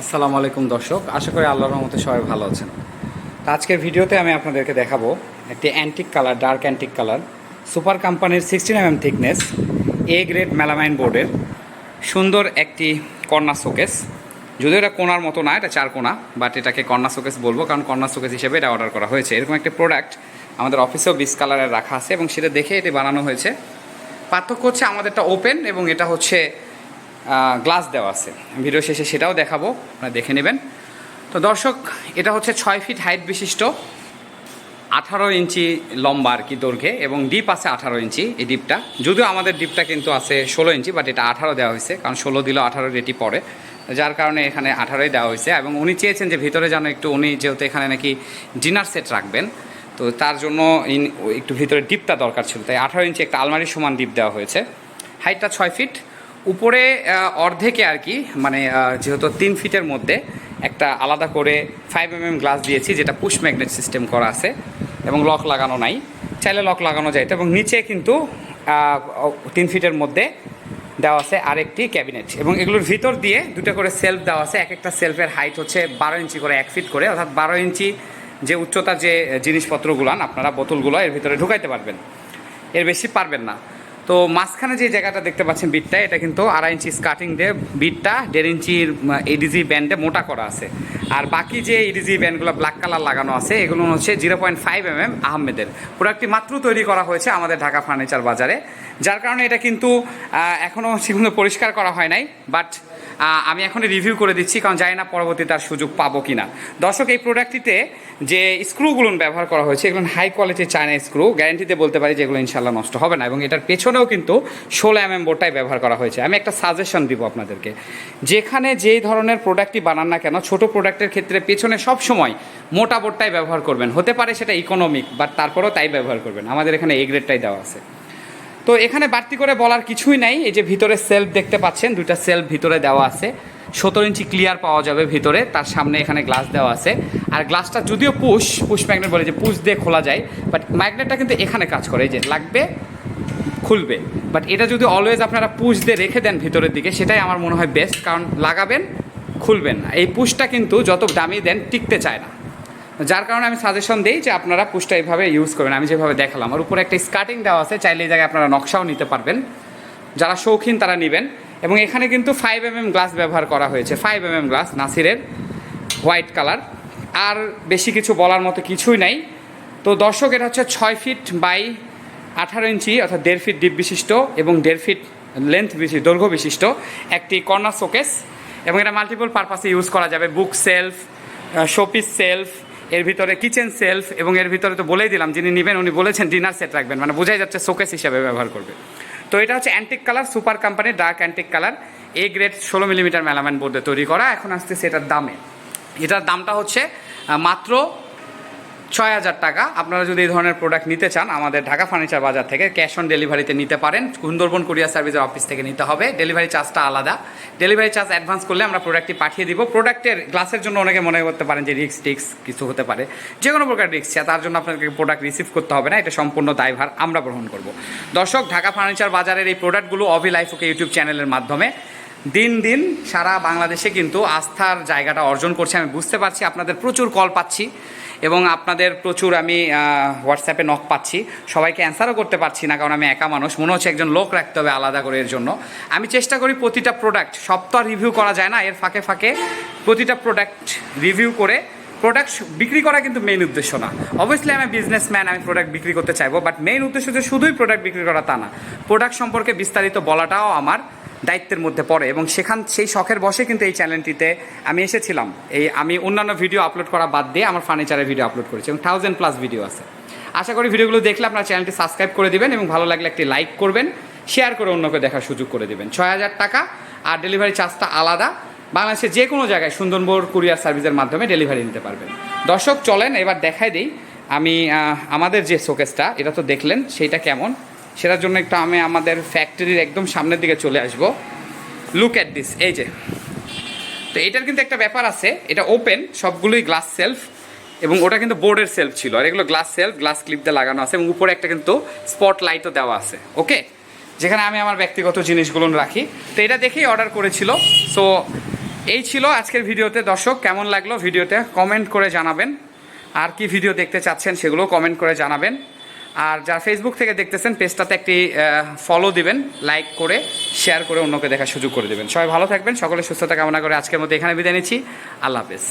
আসসালামু আলাইকুম দর্শক, আশা করি আল্লাহর রহমতে সবাই ভালো আছেন। তো আজকের ভিডিওতে আমি আপনাদেরকে দেখাবো একটি antique colour dark antique colour super কোম্পানির sixteen M thickness A grade melamine বোর্ডের সুন্দর একটি কর্নার শোকেস যদিও এটা কোনার মতো না, এটা চার কোনা বাট এটাকে কর্নার শোকেস বলব, কারণ কর্নার শোকেস হিসেবে এটা অর্ডার করা হয়েছে। এরকম একটি প্রোডাক্ট আমাদের অফিসেও বিশ কালারের রাখা আছে এবং সেটা দেখে এটি বানানো হয়েছে। পার্থক্য হচ্ছে আমাদেরটা ওপেন এবং এটা হচ্ছে গ্লাস দেওয়া আছে। ভিডিও শেষে সেটাও দেখাবো, আপনারা দেখে নেবেন। তো দর্শক, এটা হচ্ছে ছয় ফিট হাইট বিশিষ্ট, আঠারো ইঞ্চি লম্বা আর কি দৈর্ঘ্যে এবং ডিপ আছে আঠারো ইঞ্চি এই ডিপটা যদিও আমাদের ডিপটা কিন্তু আছে ষোলো ইঞ্চি বাট এটা আঠারো দেওয়া হয়েছে, কারণ ষোলো দিলেও আঠারো রেটি পড়ে। যার কারণে এখানে আঠারোই দেওয়া হয়েছে এবং উনি চেয়েছেন যে ভিতরে যেন একটু, উনি যেহেতু এখানে নাকি ডিনার সেট রাখবেন, তো তার জন্য একটু ভিতরে ডিপটা দরকার ছিল। তাই আঠারো ইঞ্চি একটা আলমারির সমান ডিপ দেওয়া হয়েছে। হাইটটা ছয় ফিট উপরে অর্ধেকে আর কি মানে যেহেতু তিন ফিটের মধ্যে, একটা আলাদা করে ফাইভ এম গ্লাস দিয়েছি, যেটা পুশ ম্যাগনেট সিস্টেম করা আছে, এবং লক লাগানো নাই। চাইলে লক লাগানো যায়, এবং নিচে কিন্তু তিন ফিটের মধ্যে দেওয়া আছে আরেকটি ক্যাবিনেট এবং এগুলোর ভিতর দিয়ে দুটো করে সেলফ দেওয়া আছে, এক একটা সেলফের হাইট হচ্ছে বারো ইঞ্চি করে, এক ফিট করে, অর্থাৎ বারো ইঞ্চি যে উচ্চতার যে জিনিসপত্রগুলান আপনারা বোতলগুলো এর ভিতরে ঢুকাইতে পারবেন। এর বেশি পারবেন না। তো মাঝখানে যে জায়গাটা দেখতে পাচ্ছেন বিটটা, এটা কিন্তু আড়াই ইঞ্চি স্কাটিং দিয়ে বিটটা, দেড় ইঞ্চির এডিজি ব্যান্ডে মোটা করা আছে। আর বাকি যে এডিজি ব্যান্ডগুলো ব্ল্যাক কালার লাগানো আছে, এগুলো হচ্ছে zero point five M M আহমেদের। প্রোডাক্টটি মাত্র তৈরি করা হয়েছে আমাদের ঢাকা ফার্নিচার বাজারে, যার কারণে এটা কিন্তু এখনও সেগুলো পরিষ্কার করা হয় নাই, বাট আমি এখন রিভিউ করে দিচ্ছি, কারণ জানি না পরবর্তীতে তার সুযোগ পাবো কি না দর্শক, এই প্রোডাক্টটিতে যে স্ক্রুগুলো ব্যবহার করা হয়েছে, এগুলো হাই কোয়ালিটির চায়না স্ক্রু গ্যারান্টিতে বলতে পারি যেগুলো ইনশাল্লাহ নষ্ট হবে না, এবং এটার পেছনেও কিন্তু ষোলো এম এম বোর্ডটাই ব্যবহার করা হয়েছে। আমি একটা সাজেশন দিব আপনাদেরকে। যেখানে যেই ধরনের প্রোডাক্টটি বানান না কেন, ছোট প্রোডাক্টের ক্ষেত্রে পেছনে সব সময় মোটা বোর্ডটাই ব্যবহার করবেন। হতে পারে সেটা ইকোনমিক বাট তারপরেও তাই ব্যবহার করবেন। আমাদের এখানে এ গ্রেডটাই দেওয়া আছে। তো এখানে বাড়তি করে বলার কিছুই নাই। এই যে ভিতরে সেলফ দেখতে পাচ্ছেন, দুইটা সেলফ ভিতরে দেওয়া আছে। সতেরো ইঞ্চি ক্লিয়ার পাওয়া যাবে ভিতরে, তার সামনে এখানে গ্লাস দেওয়া আছে। আর গ্লাসটা যদিও পুশ পুশ ম্যাগনেট বলে যে পুশ দিয়ে খোলা যায় বাট ম্যাগনেটটা কিন্তু এখানে কাজ করে, এই যে লাগবে, খুলবে। বাট এটা যদি অলওয়েজ আপনারা পুশ দিয়ে রেখে দেন ভিতরের দিকে, সেটাই আমার মনে হয় বেস্ট কারণ লাগাবেন, খুলবেন না। এই পুশটা কিন্তু যত দামি দেন, টিকতে চায় না। যার কারণে আমি সাজেশন দিই যে আপনারা পুশটা এইভাবে ইউজ করবেন। আমি যেভাবে দেখালাম আর উপরে একটা স্কার্টিং দেওয়া আছে, চাইলে এই জায়গায় আপনারা নকশাও নিতে পারবেন। যারা শৌখিন তারা নেবেন। এবং এখানে কিন্তু ফাইভ এম গ্লাস ব্যবহার করা হয়েছে। ফাইভ এম গ্লাস নাসিরের হোয়াইট কালার আর বেশি কিছু বলার মতো কিছুই নাই। তো দর্শক, এটা হচ্ছে ছয় ফিট বাই আঠারো ইঞ্চি, অর্থাৎ দেড় ফিট ডিপ বিশিষ্ট এবং দেড় ফিট লেন্থ বিশিষ্ট, দৈর্ঘ্য বিশিষ্ট একটি কর্নার শোকেস এবং এটা মাল্টিপল পারপাসে ইউজ করা যাবে। বুক সেলফ শোপিস সেলফ এর ভিতরে কিচেন সেলফ এবং এর ভিতরে তো বলেই দিলাম, যিনি নেবেন উনি বলেছেন ডিনার সেট রাখবেন। মানে বোঝাই যাচ্ছে শোকেস হিসাবে ব্যবহার করবে। তো এটা হচ্ছে antique colour super company dark antique colour A grade ষোলো মিলিমিটার মেলামাইন বোর্ডে তৈরি করা। এখন আসছে সেটার দামে। এটার দামটা হচ্ছে মাত্র ছয় হাজার টাকা। আপনারা যদি এই ধরনের প্রোডাক্ট নিতে চান, আমাদের ঢাকা ফার্নিচার বাজার থেকে ক্যাশ অন ডেলিভারিতে নিতে পারেন। সুন্দরবন কুরিয়ার সার্ভিসের অফিস থেকে নিতে হবে। ডেলিভারি চার্জটা আলাদা। ডেলিভারি চার্জ অ্যাডভান্স করলে আমরা প্রোডাক্টটি পাঠিয়ে দিব। প্রোডাক্টের গ্লাসের জন্য অনেকে মনে করতে পারেন যে রিক্স টিক্স কিছু হতে পারে। যে কোনো প্রকার রিক্স তার জন্য আপনাকে প্রোডাক্ট রিসিভ করতে হবে না। এটা সম্পূর্ণ দায়ভার আমরা গ্রহণ করব। দর্শক, ঢাকা ফার্নিচার বাজারের এই প্রোডাক্টগুলো অভি লাইফ ওকে ইউটিউব চ্যানেলের মাধ্যমে দিন দিন সারা বাংলাদেশে কিন্তু আস্থার জায়গাটা অর্জন করছে। আমি বুঝতে পারছি, আপনাদের প্রচুর কল পাচ্ছি এবং আপনাদের প্রচুর আমি হোয়াটসঅ্যাপে নক পাচ্ছি। সবাইকে অ্যান্সারও করতে পারছি না, কারণ আমি একা মানুষ। মনে হচ্ছে একজন লোক রাখতে হবে আলাদা করে এর জন্য। আমি চেষ্টা করি প্রতিটা প্রোডাক্ট আর রিভিউ করা যায় না, এর ফাঁকে ফাঁকে প্রতিটা প্রোডাক্ট রিভিউ করে প্রোডাক্ট বিক্রি করা কিন্তু মেইন উদ্দেশ্য না। অবভিয়াসলি আমি বিজনেসম্যান আমি প্রোডাক্ট বিক্রি করতে চাইব বাট মেইন উদ্দেশ্য যে শুধুই প্রোডাক্ট বিক্রি করা তা না। প্রোডাক্ট সম্পর্কে বিস্তারিত বলাটাও আমার দায়িত্বের মধ্যে পড়ে এবং সেখান, সেই শখের বসে কিন্তু এই চ্যানেলটিতে আমি এসেছিলাম। এই, আমি অন্যান্য ভিডিও আপলোড করা বাদ দিয়ে আমার ফার্নিচারের ভিডিও আপলোড করেছি এবং থাউজেন্ড প্লাস ভিডিও আছে। আশা করি ভিডিওগুলো দেখলে আপনার চ্যানেলটি সাবস্ক্রাইব করে দিবেন এবং ভালো লাগলে একটি লাইক করবেন শেয়ার করে অন্যকে দেখার সুযোগ করে দেবেন। ছয় হাজার টাকা আর ডেলিভারি চার্জটা আলাদা। বাংলাদেশের যে কোনো জায়গায় সুন্দরবন কুরিয়ার সার্ভিসের মাধ্যমে ডেলিভারি নিতে পারবেন। দর্শক চলেন, এবার দেখাই দিই। আমি আমাদের যে শোকেসটা এটা তো দেখলেন, সেইটা কেমন? সেটার জন্য একটু আমি আমাদের ফ্যাক্টরির একদম সামনের দিকে চলে আসব। লুক অ্যাট দিস এই যে। তো এটার কিন্তু একটা ব্যাপার আছে, এটা ওপেন সবগুলোই গ্লাস সেলফ এবং ওটা কিন্তু বোর্ডের সেলফ ছিল। আর এগুলো গ্লাস সেলফ গ্লাস ক্লিপ দিয়ে লাগানো আছে, এবং উপরে একটা কিন্তু স্পট লাইটও দেওয়া আছে ওকে যেখানে আমি আমার ব্যক্তিগত জিনিসগুলো রাখি। তো এটা দেখেই অর্ডার করেছিল। সো এই ছিল আজকের ভিডিওতে। দর্শক, কেমন লাগল ভিডিওতে? কমেন্ট করে জানাবেন। আর কি ভিডিও দেখতে চাচ্ছেন সেগুলো কমেন্ট করে জানাবেন। আর যারা ফেসবুক থেকে দেখতেছেন, পেজটাতে একটি ফলো দিবেন লাইক করে শেয়ার করে অন্যকে দেখার সুযোগ করে দেবেন। সবাই ভালো থাকবেন, সকলে সুস্থতা কামনা করে আজকের মধ্যে এখানে বিদায় নিচ্ছি। আল্লাহ হাফেজ।